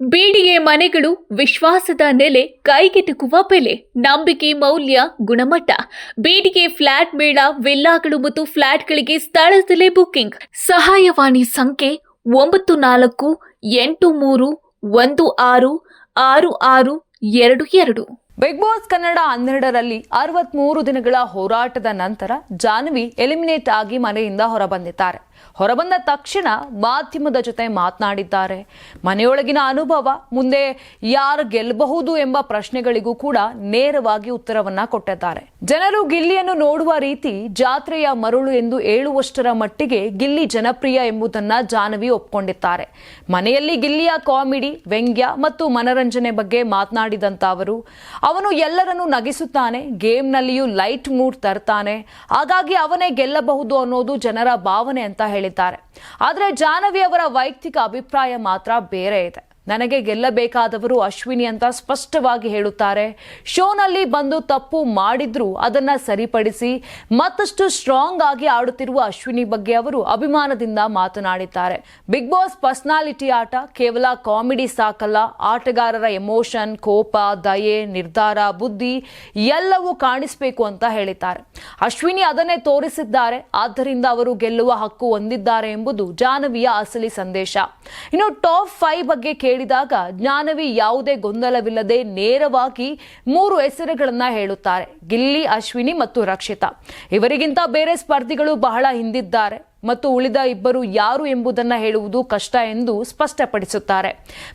ಬೀಡಿಗೆ ಮನೆಗಳು ವಿಶ್ವಾಸದ ನೆಲೆ ಕೈಗೆಟುಕುವ ಬೆಲೆ, ನಂಬಿಕೆ, ಮೌಲ್ಯ, ಗುಣಮಟ್ಟ. ಬೀಡಿಗೆ ಫ್ಲಾಟ್ ಮೇಳ, ವಿಲ್ಲಾಗಳು ಮತ್ತು ಫ್ಲಾಟ್ಗಳಿಗೆ ಸ್ಥಳದಲ್ಲೇ ಬುಕ್ಕಿಂಗ್ ಸಹಾಯವಾಣಿ ಸಂಖ್ಯೆ ಒಂಬತ್ತು ನಾಲ್ಕು, ಎಂಟು ಮೂರು, ಒಂದು ಆರು ಆರು ಆರು ಎರಡು ಎರಡು. ಬಿಗ್ ಬಾಸ್ ಕನ್ನಡ ಹನ್ನೆರಡರಲ್ಲಿ ಅರವತ್ಮೂರು ದಿನಗಳ ಹೋರಾಟದ ನಂತರ ಜಾನ್ವಿ ಎಲಿಮಿನೇಟ್ ಆಗಿ ಮನೆಯಿಂದ ಹೊರಬಂದಿದ್ದಾರೆ. ಹೊರಬಂದ ತಕ್ಷಣ ಮಾಧ್ಯಮದ ಜೊತೆ ಮಾತನಾಡಿದ್ದಾರೆ. ಮನೆಯೊಳಗಿನ ಅನುಭವ, ಮುಂದೆ ಯಾರು ಗೆಲ್ಲಬಹುದು ಎಂಬ ಪ್ರಶ್ನೆಗಳಿಗೂ ಕೂಡ ನೇರವಾಗಿ ಉತ್ತರವನ್ನ ಕೊಟ್ಟಿದ್ದಾರೆ. ಜನರು ಗಿಲ್ಲಿಯನ್ನು ನೋಡುವ ರೀತಿ ಜಾತ್ರೆಯ ಮರುಳು ಎಂದು ಹೇಳುವಷ್ಟರ ಮಟ್ಟಿಗೆ ಗಿಲ್ಲಿ ಜನಪ್ರಿಯ ಎಂಬುದನ್ನ ಜಾಹ್ನವಿ ಒಪ್ಪಿಕೊಂಡಿದ್ದಾರೆ ಮನೆಯಲ್ಲಿ ಗಿಲ್ಲಿಯ ಕಾಮಿಡಿ, ವ್ಯಂಗ್ಯ ಮತ್ತು ಮನರಂಜನೆ ಬಗ್ಗೆ ಮಾತನಾಡಿದಂತ ಅವರು, ಅವನು ಎಲ್ಲರನ್ನೂ ನಗಿಸುತ್ತಾನೆ, ಗೇಮ್ನಲ್ಲಿಯೂ ಲೈಟ್ ಮೂಡ್ ತರ್ತಾನೆ, ಹಾಗಾಗಿ ಅವನೇ ಗೆಲ್ಲಬಹುದು ಅನ್ನೋದು ಜನರ ಭಾವನೆ ಅಂತ ಹೇಳಿದ್ದಾರೆ. ಆದರೆ ಜಾಹ್ನವಿ ಅವರ ವೈಯಕ್ತಿಕ ಅಭಿಪ್ರಾಯ ಮಾತ್ರ ಬೇರೆ ಇದೆ. ನನಗೆ ಗೆಲ್ಲಬೇಕಾದವರು ಅಶ್ವಿನಿ ಅಂತ ಸ್ಪಷ್ಟವಾಗಿ ಹೇಳುತ್ತಾರೆ. ಶೋನಲ್ಲಿ ಬಂದು ತಪ್ಪು ಮಾಡಿದ್ರು ಅದನ್ನ ಸರಿಪಡಿಸಿ ಮತ್ತಷ್ಟು ಸ್ಟ್ರಾಂಗ್ ಆಗಿ ಆಡುತ್ತಿರುವ ಅಶ್ವಿನಿ ಬಗ್ಗೆ ಅವರು ಅಭಿಮಾನದಿಂದ ಮಾತನಾಡಿದ್ದಾರೆ. ಬಿಗ್ ಬಾಸ್ ಪರ್ಸನಾಲಿಟಿ ಆಟ ಕೇವಲ ಕಾಮಿಡಿ ಸಾಕಲ್ಲ, ಆಟಗಾರರ ಎಮೋಷನ್ ಕೋಪ, ದಯೆ, ನಿರ್ಧಾರ, ಬುದ್ಧಿ ಎಲ್ಲವೂ ಕಾಣಿಸಬೇಕು ಅಂತ ಹೇಳಿದ್ದಾರೆ. ಅಶ್ವಿನಿ ಅದನ್ನೇ ತೋರಿಸಿದ್ದಾರೆ, ಆದ್ದರಿಂದ ಅವರು ಗೆಲ್ಲುವ ಹಕ್ಕು ಹೊಂದಿದ್ದಾರೆ ಎಂಬುದು ಜಾಹ್ನವಿಯ ಅಸಲಿ ಸಂದೇಶ. ಇನ್ನು ಟಾಪ್ ಫೈವ್ ಬಗ್ಗೆ ಕೇಳಿದಾಗ ಜ್ಞಾನವಿ ಯಾವುದೇ ಗೊಂದಲವಿಲ್ಲದೆ ನೇರವಾಗಿ ಮೂರು ಹೆಸರುಗಳನ್ನ ಹೇಳುತ್ತಾರೆ. ಗಿಲ್ಲಿ, ಅಶ್ವಿನಿ ಮತ್ತು ರಕ್ಷಿತಾ. ಇವರಿಗಿಂತ ಬೇರೆ ಸ್ಪರ್ಧಿಗಳು ಬಹಳ ಹಿಂದಿದ್ದಾರೆ. ಮತ್ತು ಉಳಿದ ಇಬ್ಬರು ಯಾರು ಎಂಬುದನ್ನು ಹೇಳುವುದು ಕಷ್ಟ ಎಂದು ಸ್ಪಷ್ಟಪಡಿಸುತ್ತಾರೆ.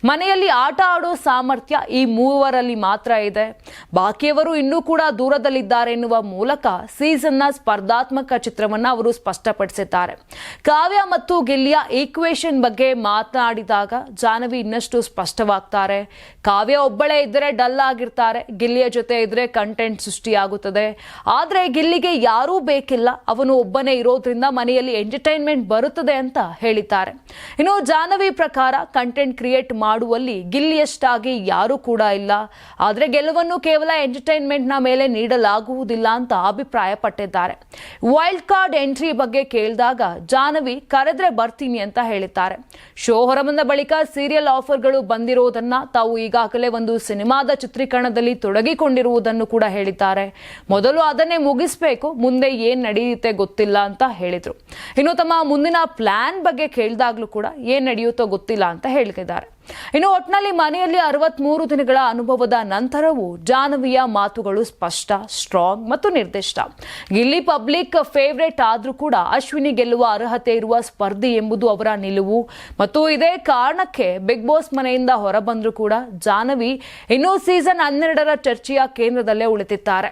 ಮನೆಯಲ್ಲಿ ಆಟ ಆಡೋ ಸಾಮರ್ಥ್ಯ ಈ ಮೂವರಲ್ಲಿ ಮಾತ್ರ ಇದೆ. ಬಾಕಿಯವರು ಇನ್ನೂ ಕೂಡ ದೂರದಲ್ಲಿದ್ದಾರೆ ಎನ್ನುವ ಮೂಲಕ ಸೀಸನ್ನ ಸ್ಪರ್ಧಾತ್ಮಕ ಚಿತ್ರವನ್ನು ಅವರು ಸ್ಪಷ್ಟಪಡಿಸಿದ್ದಾರೆ. ಕಾವ್ಯ ಮತ್ತು ಗೆಲ್ಲಿಯ ಈಕ್ವೇಶನ್ ಬಗ್ಗೆ ಮಾತನಾಡಿದಾಗ ಜಾನವಿ ಇನ್ನಷ್ಟು ಸ್ಪಷ್ಟವಾಗ್ತಾರೆ. ಕಾವ್ಯ ಒಬ್ಬಳೇ ಇದ್ದರೆ ಡಲ್ ಆಗಿರ್ತಾರೆ, ಗಿಲ್ಲಿಯ ಜೊತೆ ಇದ್ರೆ ಕಂಟೆಂಟ್ ಸೃಷ್ಟಿಯಾಗುತ್ತದೆ. ಆದರೆ ಗಿಲ್ಲಿಗೆ ಯಾರೂ ಬೇಕಿಲ್ಲ, ಅವನು ಒಬ್ಬನೇ ಇರೋದ್ರಿಂದ ಮನೆಯಲ್ಲಿ ಎಂಟರ್ಟೈನ್ಮೆಂಟ್ ಬರುತ್ತದೆ ಅಂತ ಹೇಳಿದ್ದಾರೆ. ಇನ್ನು ಜಾಹ್ನವಿ ಪ್ರಕಾರ ಕಂಟೆಂಟ್ ಕ್ರಿಯೇಟ್ ಮಾಡುವಲ್ಲಿ ಗಿಲ್ಲಿಯಷ್ಟಾಗಿ ಯಾರೂ ಕೂಡ ಇಲ್ಲ. ಆದರೆ ಗೆಲುವನ್ನು ಕೇವಲ ಎಂಟರ್ಟೈನ್ಮೆಂಟ್ನ ಮೇಲೆ ನೀಡಲಾಗುವುದಿಲ್ಲ ಅಂತ ಅಭಿಪ್ರಾಯಪಟ್ಟಿದ್ದಾರೆ. ವೈಲ್ಡ್ ಕಾರ್ಡ್ ಎಂಟ್ರಿ ಬಗ್ಗೆ ಕೇಳಿದಾಗ ಜಾಹ್ನವಿ ಕರೆದ್ರೆ ಬರ್ತೀನಿ ಅಂತ ಹೇಳಿದ್ದಾರೆ. ಶೋ ಹೊರಬಂದ ಬಳಿಕ ಸೀರಿಯಲ್ ಆಫರ್ಗಳು ಬಂದಿರೋದನ್ನ ತಾವು ಈಗಾಗಲೇ ಒಂದು ಸಿನಿಮಾದ ಚಿತ್ರೀಕರಣದಲ್ಲಿ ತೊಡಗಿಕೊಂಡಿರುವುದನ್ನು ಕೂಡ ಹೇಳಿದ್ದಾರೆ. ಮೊದಲು ಅದನ್ನೇ ಮುಗಿಸಬೇಕು, ಮುಂದೆ ಏನ್ ನಡೆಯುತ್ತೆ ಗೊತ್ತಿಲ್ಲ ಅಂತ ಹೇಳಿದ್ರು. ಇನ್ನು ತಮ್ಮ ಮುಂದಿನ ಪ್ಲಾನ್ ಬಗ್ಗೆ ಕೇಳಿದಾಗ್ಲೂ ಕೂಡ ಏನು ನಡೆಯುತ್ತೋ ಗೊತ್ತಿಲ್ಲ ಅಂತ ಹೇಳ್ತಿದ್ದಾರೆ ಇನ್ನು ಒಟ್ನಲ್ಲಿ ಮನೆಯಲ್ಲಿ ಅರವತ್ಮೂರು ದಿನಗಳ ಅನುಭವದ ನಂತರವೂ ಜಾಹ್ನವಿಯ ಮಾತುಗಳು ಸ್ಪಷ್ಟ ಸ್ಟ್ರಾಂಗ್ ಮತ್ತು ನಿರ್ದಿಷ್ಟ. ಇಲ್ಲಿ ಪಬ್ಲಿಕ್ ಫೇವ್ರೇಟ್ ಆದರೂ ಕೂಡ ಅಶ್ವಿನಿ ಗೆಲ್ಲುವ ಅರ್ಹತೆ ಇರುವ ಸ್ಪರ್ಧಿ ಎಂಬುದು ಅವರ ನಿಲುವು. ಮತ್ತು ಇದೇ ಕಾರಣಕ್ಕೆ ಬಿಗ್ ಬಾಸ್ ಮನೆಯಿಂದ ಹೊರಬಂದ್ರೂ ಕೂಡ ಜಾಹ್ನವಿ ಇನ್ನೂ ಸೀಸನ್ ಹನ್ನೆರಡರ ಚರ್ಚೆಯ ಕೇಂದ್ರದಲ್ಲೇ ಉಳಿತಿದ್ದಾರೆ